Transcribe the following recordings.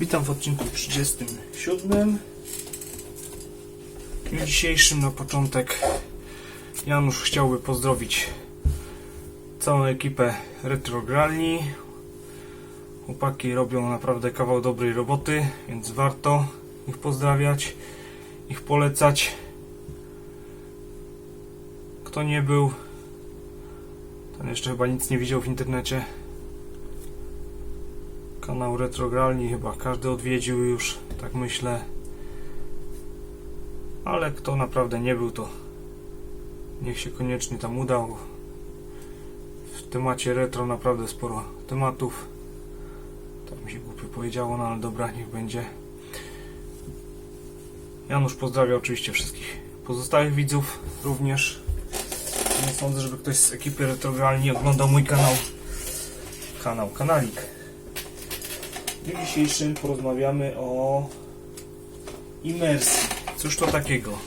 Witam w odcinku 37. W dzisiejszym na początek Janusz chciałby pozdrowić całą ekipę Retrogralni. Chłopaki robią naprawdę kawał dobrej roboty, więc warto ich pozdrawiać, ich polecać. Kto nie był, ten jeszcze chyba nic nie widział w internecie. Kanał Retrogralni chyba każdy odwiedził już, tak myślę. Ale kto naprawdę nie był, to niech się koniecznie tam udał. W temacie retro naprawdę sporo tematów. Tak mi się głupio powiedziało, no ale dobra, niech będzie. Janusz pozdrawia oczywiście wszystkich pozostałych widzów również. Nie sądzę, żeby ktoś z ekipy Retrogralni oglądał mój kanał. Kanał, kanalik. W dniu dzisiejszym porozmawiamy o imersji. Cóż to takiego?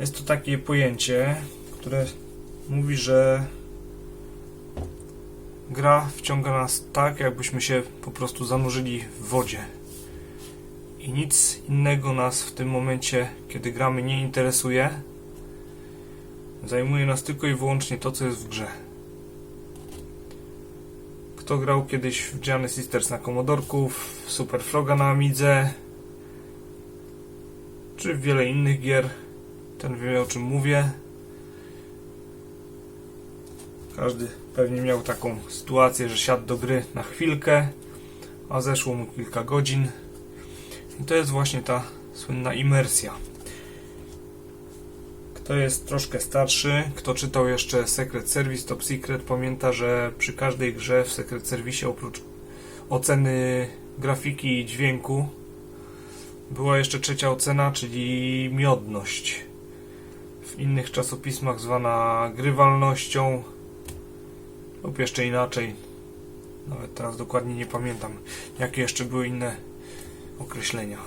Jest to takie pojęcie, które mówi, że gra wciąga nas tak, jakbyśmy się po prostu zanurzyli w wodzie. I nic innego nas w tym momencie, kiedy gramy, nie interesuje. Zajmuje nas tylko i wyłącznie to, co jest w grze. Kto grał kiedyś w Gianni Sisters na Commodorku, w Super Froga na Amidze, czy w wiele innych gier, ten wie o czym mówię. Każdy pewnie miał taką sytuację, że siadł do gry na chwilkę, a zeszło mu kilka godzin. I to jest właśnie ta słynna imersja. Kto jest troszkę starszy, kto czytał jeszcze Secret Service Top Secret, pamięta, że przy każdej grze w Secret Service oprócz oceny grafiki i dźwięku była jeszcze trzecia ocena, czyli miodność. W innych czasopismach zwana grywalnością lub jeszcze inaczej. Nawet teraz dokładnie nie pamiętam, jakie jeszcze były inne określenia.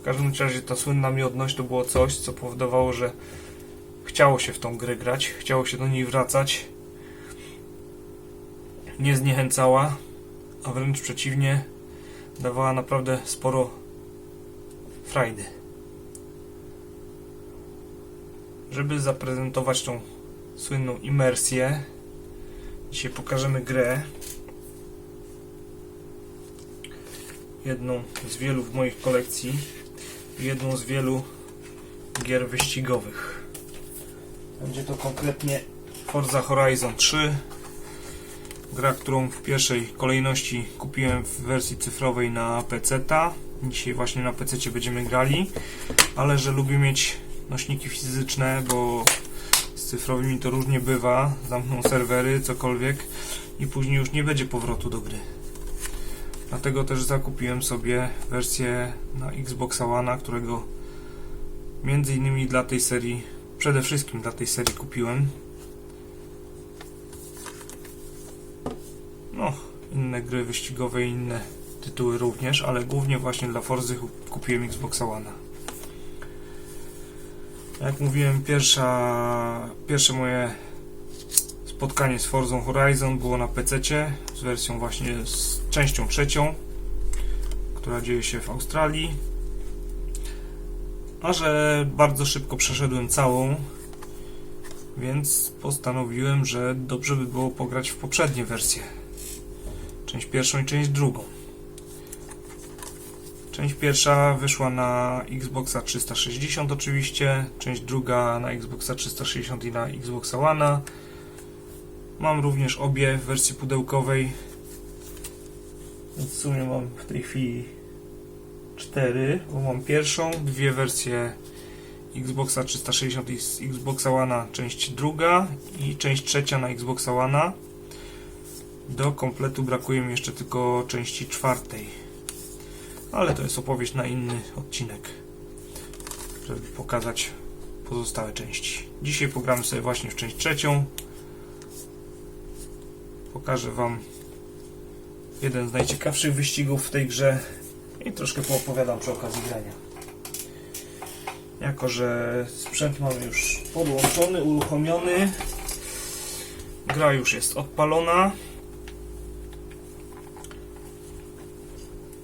W każdym razie ta słynna miodność to było coś, co powodowało, że chciało się w tą grę grać, chciało się do niej wracać. Nie zniechęcała, a wręcz przeciwnie, dawała naprawdę sporo frajdy. Żeby zaprezentować tą słynną imersję, dzisiaj pokażemy grę. Jedną z wielu w moich kolekcji, jedną z wielu gier wyścigowych. Będzie to konkretnie Forza Horizon 3. Gra, którą w pierwszej kolejności kupiłem w wersji cyfrowej na PC. Dzisiaj właśnie na PC będziemy grali, ale że lubię mieć nośniki fizyczne, bo z cyfrowymi to różnie bywa. Zamkną serwery, cokolwiek i później już nie będzie powrotu do gry. Dlatego też zakupiłem sobie wersję na Xbox One, którego między innymi dla tej serii przede wszystkim dla tej serii kupiłem. No, inne gry wyścigowe inne tytuły również, ale głównie właśnie dla Forzy kupiłem Xbox One. Jak mówiłem, pierwsza, pierwsze moje spotkanie z Forzą Horizon było na PC z wersją właśnie z częścią trzecią, która dzieje się w Australii a że bardzo szybko przeszedłem całą, więc postanowiłem, że dobrze by było pograć w poprzednie wersje. Część pierwszą i część drugą. Część pierwsza wyszła na Xboxa 360 oczywiście, część druga na Xboxa 360 i na Xboxa One. Mam również obie w wersji pudełkowej. Więc w sumie mam w tej chwili 4, bo mam pierwszą, dwie wersje Xboxa 360 i Xboxa One, część druga i część trzecia na Xboxa One. Do kompletu brakuje mi jeszcze tylko części czwartej. Ale to jest opowieść na inny odcinek, żeby pokazać pozostałe części. Dzisiaj pogramy sobie właśnie w część trzecią. Pokażę Wam jeden z najciekawszych wyścigów w tej grze i troszkę poopowiadam przy okazji grania. Jako, że sprzęt mamy już podłączony, uruchomiony, gra już jest odpalona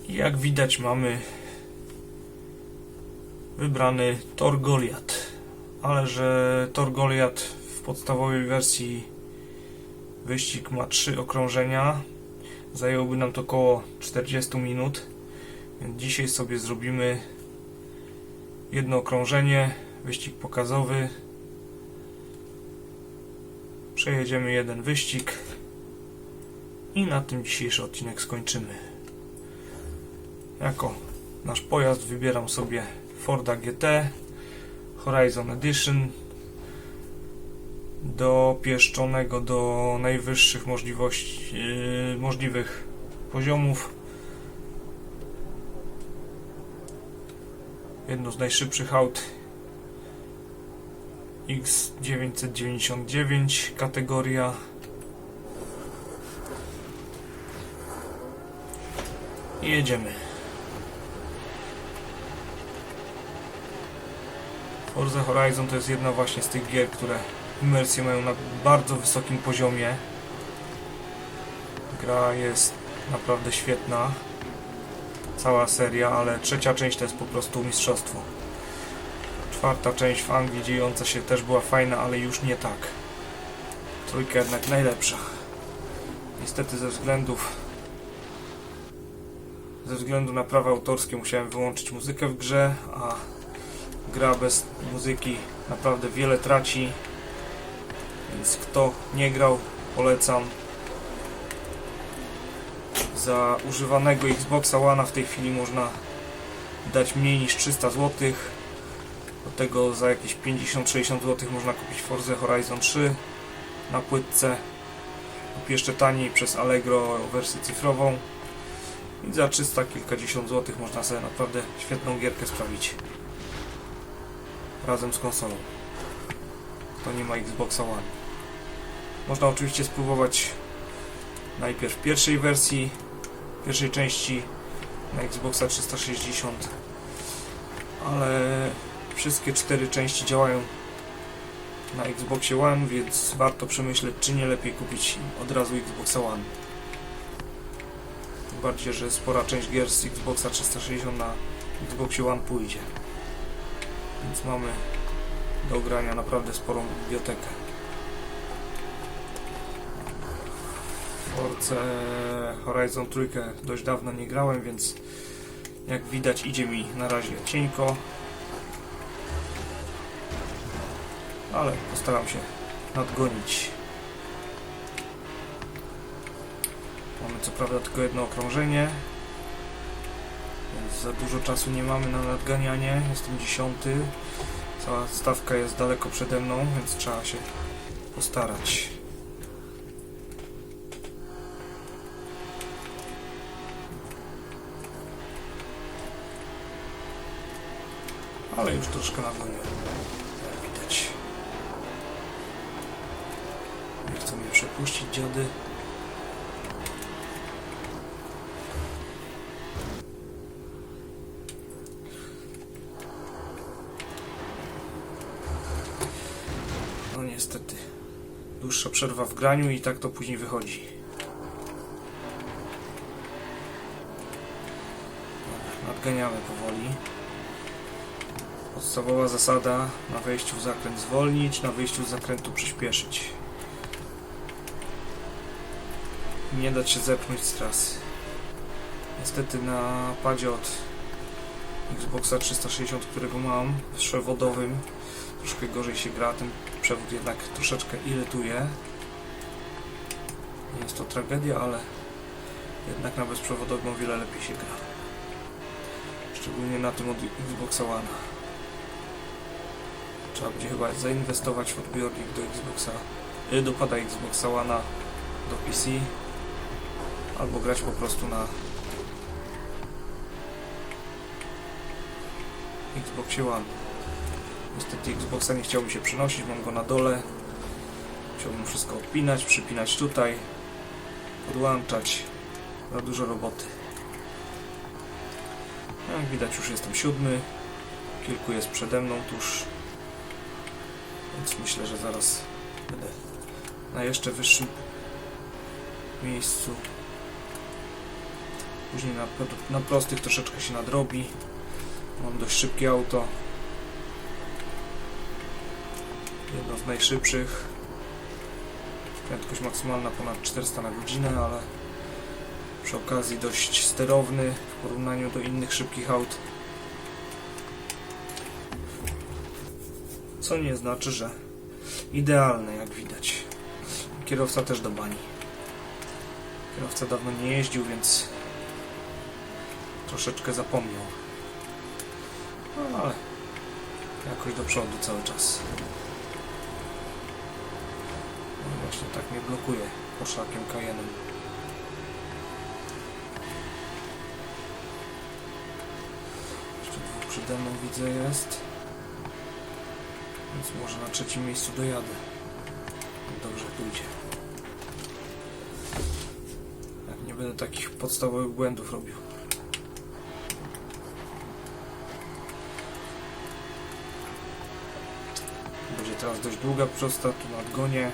i Jak widać mamy wybrany Tor Goliath. Ale że Tor Goliath w podstawowej wersji wyścig ma trzy okrążenia, zajęłoby nam to około 40 minut. Dzisiaj sobie zrobimy jedno okrążenie, wyścig pokazowy. Przejedziemy jeden wyścig i na tym dzisiejszy odcinek skończymy. Jako nasz pojazd wybieram sobie Forda GT Horizon Edition dopieszczonego do najwyższych możliwości, yy, możliwych poziomów. Jedno z najszybszych aut X999 kategoria i jedziemy. Forza Horizon to jest jedna właśnie z tych gier, które imersję mają na bardzo wysokim poziomie. Gra jest naprawdę świetna. Cała seria, ale trzecia część to jest po prostu mistrzostwo. Czwarta część w Anglii dziejąca się też była fajna, ale już nie tak. Trójka jednak najlepsza. Niestety ze względów ze względu na prawa autorskie musiałem wyłączyć muzykę w grze, a gra bez muzyki naprawdę wiele traci. Więc kto nie grał, polecam. Za używanego Xboxa One w tej chwili można dać mniej niż 300 zł. Do tego za jakieś 50-60 zł można kupić Forza Horizon 3 na płytce lub jeszcze taniej przez Allegro wersję cyfrową. I za 300 kilkadziesiąt złotych można sobie naprawdę świetną gierkę sprawić. Razem z konsolą. Kto nie ma Xboxa One. Można oczywiście spróbować najpierw pierwszej wersji, pierwszej części na Xboxa 360, ale wszystkie cztery części działają na Xboxie One, więc warto przemyśleć, czy nie lepiej kupić od razu Xboxa One. Tym bardziej, że spora część gier z Xboxa 360 na Xboxie One pójdzie. Więc mamy do grania naprawdę sporą bibliotekę. Force Horizon trójkę dość dawno nie grałem, więc jak widać idzie mi na razie cienko. Ale postaram się nadgonić. Mamy co prawda tylko jedno okrążenie, więc za dużo czasu nie mamy na nadganianie. Jestem dziesiąty. Cała stawka jest daleko przede mną, więc trzeba się postarać. Ale już troszkę nadgoniłem. Jak widać. Nie chcą mnie przepuścić dziady. No niestety. Dłuższa przerwa w graniu i tak to później wychodzi. Nadganiamy powoli. Podstawowa zasada na wejściu w zakręt zwolnić, na wyjściu z zakrętu przyspieszyć. Nie dać się zepchnąć z trasy. Niestety na padzie od Xboxa 360, którego mam, w przewodowym, troszkę gorzej się gra, ten przewód jednak troszeczkę irytuje. Nie jest to tragedia, ale jednak na bezprzewodowym o wiele lepiej się gra. Szczególnie na tym od Xboxa One. Trzeba będzie chyba zainwestować w odbiornik do Xboxa, y, do pada Xboxa One do PC, albo grać po prostu na Xboxie One. Niestety Xboxa nie chciałbym się przenosić, mam go na dole. Chciałbym wszystko odpinać, przypinać tutaj, podłączać. Za dużo roboty. Jak widać już jestem siódmy. Kilku jest przede mną tuż. Więc myślę, że zaraz będę na jeszcze wyższym miejscu. Później na, na prostych troszeczkę się nadrobi. Mam dość szybkie auto. Jedno z najszybszych. Prędkość maksymalna ponad 400 na godzinę, ale przy okazji dość sterowny w porównaniu do innych szybkich aut. Co nie znaczy, że idealny, jak widać. Kierowca też do bani. Kierowca dawno nie jeździł, więc troszeczkę zapomniał. No ale jakoś do przodu cały czas. No właśnie tak mnie blokuje poszakiem Cayennem. Jeszcze dwóch przede mną widzę jest. Więc może na trzecim miejscu dojadę. Dobrze pójdzie. Jak nie będę takich podstawowych błędów robił. Będzie teraz dość długa prosta, tu nadgonię.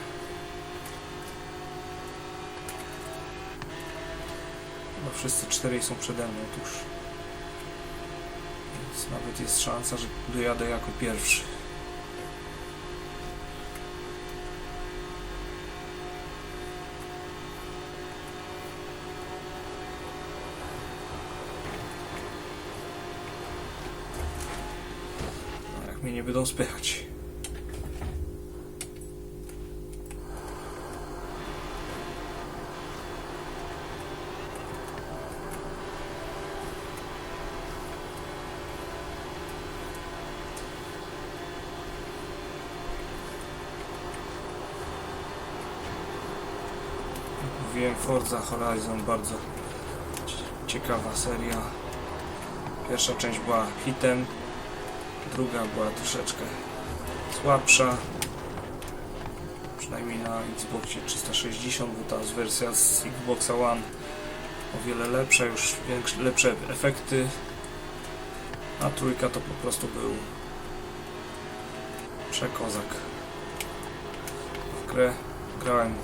No wszyscy czterej są przede mną tuż. Więc nawet jest szansa, że dojadę jako pierwszy. Mnie nie będą spychać. Mówiłem Forza Horizon bardzo cie- ciekawa seria. Pierwsza część była hitem, druga była troszeczkę słabsza. Przynajmniej na Xboxie 360, bo ta wersja z Xboxa One o wiele lepsza, już większe, lepsze efekty. A trójka to po prostu był przekozak. W grę grałem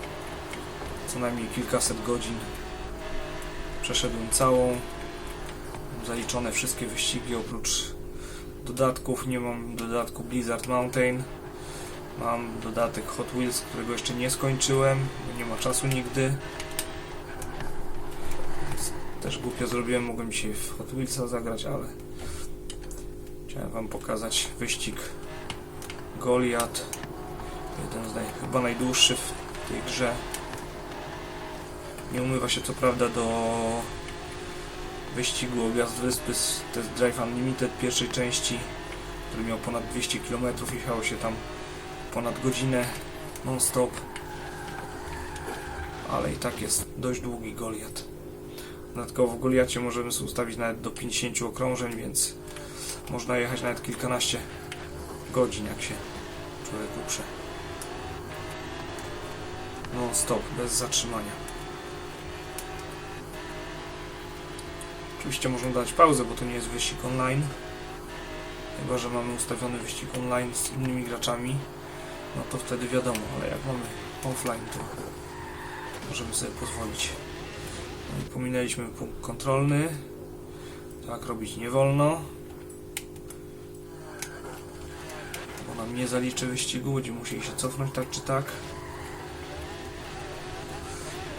co najmniej kilkaset godzin. Przeszedłem całą. Zaliczone wszystkie wyścigi oprócz dodatków. Nie mam dodatku Blizzard Mountain. Mam dodatek Hot Wheels, którego jeszcze nie skończyłem, bo nie ma czasu nigdy. Więc też głupio zrobiłem, mogłem dzisiaj w Hot Wheelsa zagrać, ale chciałem wam pokazać wyścig Goliath. Jeden z naj, chyba najdłuższy w tej grze. Nie umywa się co prawda do wyścigu Objazd Wyspy z Test Drive Unlimited pierwszej części, który miał ponad 200 km, jechało się tam ponad godzinę non-stop. Ale i tak jest dość długi Goliat. Dodatkowo w Goliacie możemy sobie ustawić nawet do 50 okrążeń, więc można jechać nawet kilkanaście godzin, jak się człowiek uprze. Non-stop, bez zatrzymania. Oczywiście można dać pauzę, bo to nie jest wyścig online. Chyba, że mamy ustawiony wyścig online z innymi graczami, no to wtedy wiadomo, ale jak mamy offline, to możemy sobie pozwolić. No i pominęliśmy punkt kontrolny. Tak robić nie wolno. Bo nam nie zaliczy wyścigu, będziemy musieli się cofnąć tak czy tak.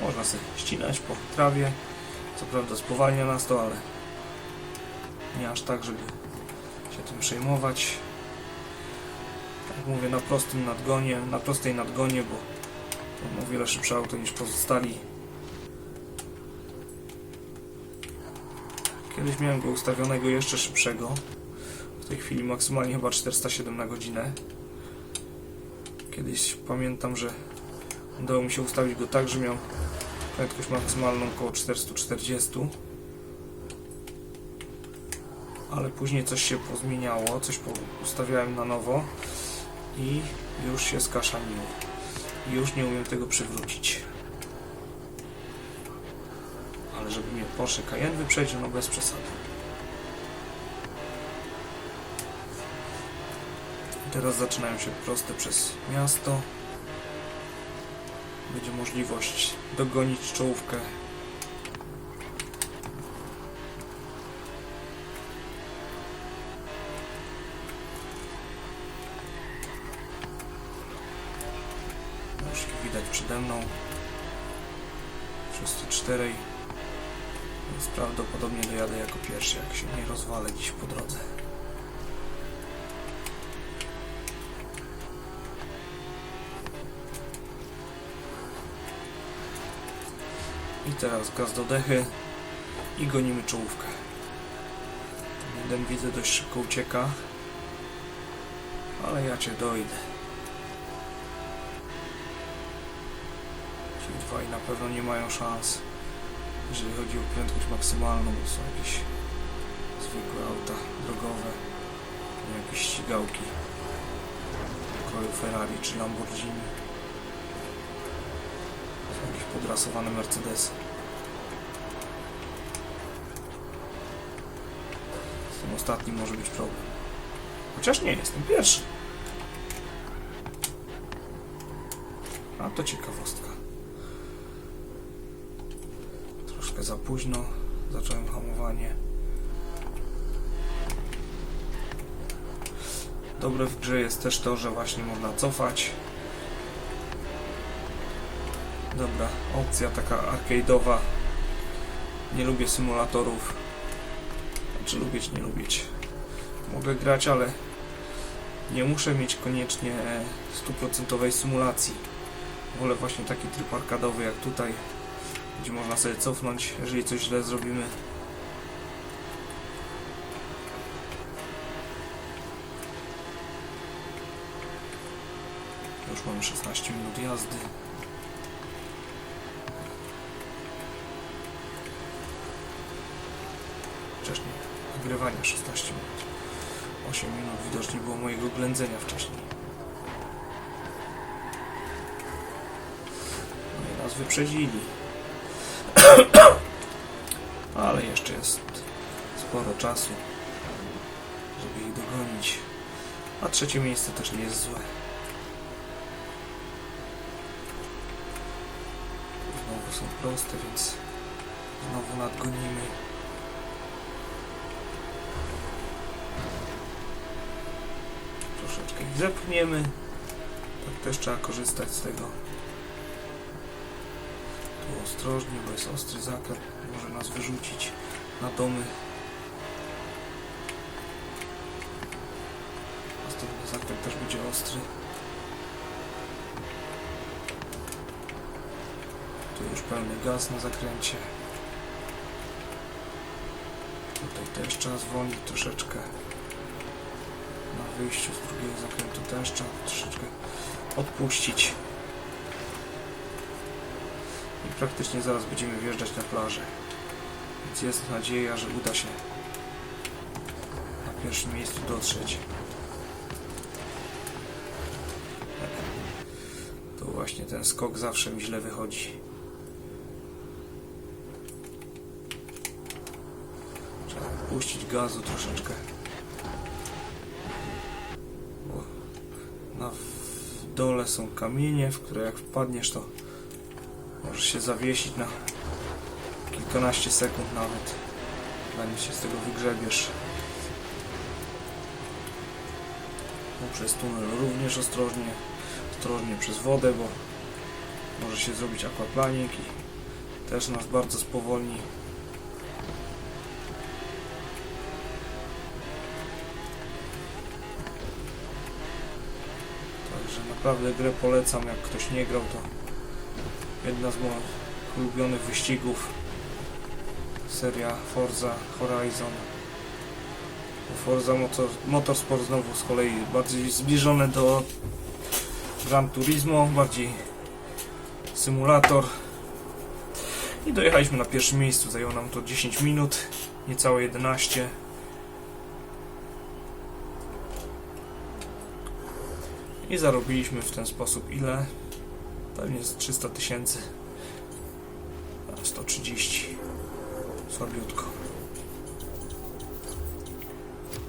Można sobie ścinać po trawie. Co prawda spowalnia nas to, ale nie aż tak, żeby się tym przejmować. Jak mówię, na prostym nadgonie, na prostej nadgonie, bo mam o wiele szybsze auto niż pozostali. Kiedyś miałem go ustawionego jeszcze szybszego. W tej chwili maksymalnie chyba 407 na godzinę. Kiedyś pamiętam, że udało mi się ustawić go tak, że miał prędkość maksymalną około 440 ale później coś się pozmieniało, coś ustawiałem na nowo i już się skaszaniło już nie umiem tego przywrócić. Ale żeby mnie Porsche Cayenne wyprzedził, no bez przesady. Teraz zaczynają się proste przez miasto będzie możliwość dogonić czołówkę. Już widać przede mną. Wszyscy czterej. Więc prawdopodobnie dojadę jako pierwszy, jak się nie rozwalę dziś po drodze. I teraz gaz do dechy i gonimy czołówkę. Jeden widzę dość szybko ucieka, ale ja cię dojdę. Ci dwaj na pewno nie mają szans, jeżeli chodzi o prędkość maksymalną, bo są jakieś zwykłe auta drogowe, jakieś ścigałki kroju Ferrari czy Lamborghini. Podrasowane Mercedesy. Z tym ostatnim może być problem. Chociaż nie, jestem pierwszy. A to ciekawostka. Troszkę za późno zacząłem hamowanie. Dobre w grze jest też to, że właśnie można cofać. Dobra, opcja taka arcade'owa. Nie lubię symulatorów. Znaczy lubić, nie lubić. Mogę grać, ale nie muszę mieć koniecznie stuprocentowej symulacji. Wolę właśnie taki tryb arkadowy jak tutaj, gdzie można sobie cofnąć, jeżeli coś źle zrobimy. Już mamy 16 minut jazdy. Wcześniej nagrywania 16 minut. 8 minut widocznie było mojego ględzenia wcześniej. No i nas wyprzedzili. Ale jeszcze jest sporo czasu, żeby ich dogonić. A trzecie miejsce też nie jest złe. Znowu są proste, więc znowu nadgonimy. Zepchniemy. Tak też trzeba korzystać z tego. Tu ostrożnie, bo jest ostry zakręt. Może nas wyrzucić na domy. Następny zakręt też będzie ostry. Tu już pełny gaz na zakręcie. Tutaj też trzeba zwolnić troszeczkę. Na wyjściu z drugiego zakrętu też trzeba troszeczkę odpuścić. I praktycznie zaraz będziemy wjeżdżać na plażę. Więc jest nadzieja, że uda się na pierwszym miejscu dotrzeć. To właśnie ten skok zawsze mi źle wychodzi. Puścić gazu troszeczkę. Bo na w dole są kamienie, w które jak wpadniesz to możesz się zawiesić na kilkanaście sekund nawet, zanim się z tego wygrzebiesz. Przez tunel również ostrożnie, ostrożnie przez wodę, bo może się zrobić aquaplaning i też nas bardzo spowolni. Naprawdę grę polecam, jak ktoś nie grał to jedna z moich ulubionych wyścigów. Seria Forza Horizon. Forza Motor, Motorsport znowu z kolei bardziej zbliżone do Gran Turismo, bardziej symulator. I dojechaliśmy na pierwszym miejscu, zajęło nam to 10 minut niecałe 11 i zarobiliśmy w ten sposób ile? Pewnie z 300 tysięcy. A 130. Słabiutko.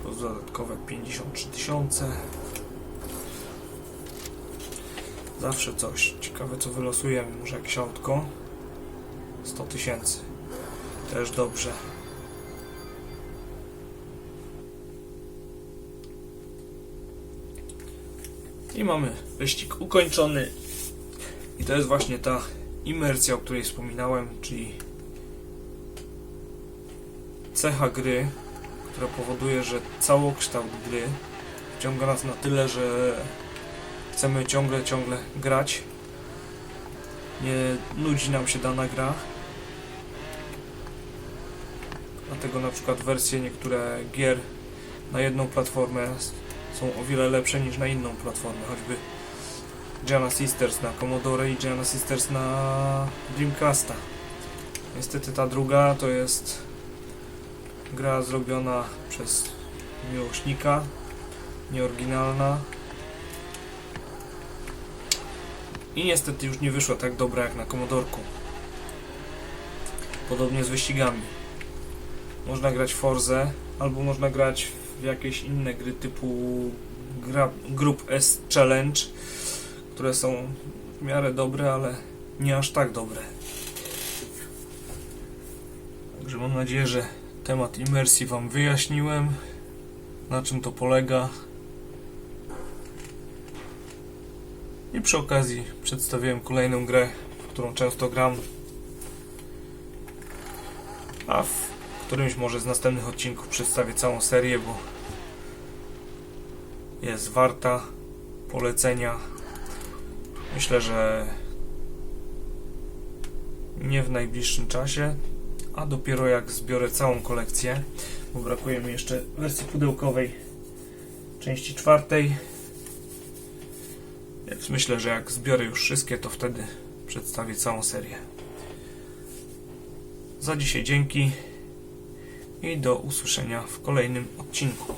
Plus dodatkowe 53 tysiące. Zawsze coś. Ciekawe co wylosujemy. Może jakieś autko? 100 tysięcy. Też dobrze. I mamy wyścig ukończony. I to jest właśnie ta imersja, o której wspominałem, czyli cecha gry, która powoduje, że całokształt gry wciąga nas na tyle, że chcemy ciągle, ciągle grać. Nie nudzi nam się dana gra. Dlatego na przykład wersje niektóre gier na jedną platformę są o wiele lepsze niż na inną platformę, choćby Gianna Sisters na Commodore i Gianna Sisters na Dreamcasta. Niestety ta druga to jest gra zrobiona przez miłośnika, nieoryginalna i niestety już nie wyszła tak dobra jak na Commodorku. Podobnie z wyścigami. Można grać Forze, albo można grać w jakieś inne gry typu gra, Group S Challenge, które są w miarę dobre, ale nie aż tak dobre. Także mam nadzieję, że temat imersji Wam wyjaśniłem, na czym to polega. I przy okazji przedstawiłem kolejną grę, w którą często gram. A w którymś może z następnych odcinków przedstawię całą serię, bo jest warta polecenia. Myślę, że nie w najbliższym czasie, a dopiero jak zbiorę całą kolekcję, bo brakuje mi jeszcze wersji pudełkowej części czwartej. Więc myślę, że jak zbiorę już wszystkie, to wtedy przedstawię całą serię. Za dzisiaj dzięki i do usłyszenia w kolejnym odcinku.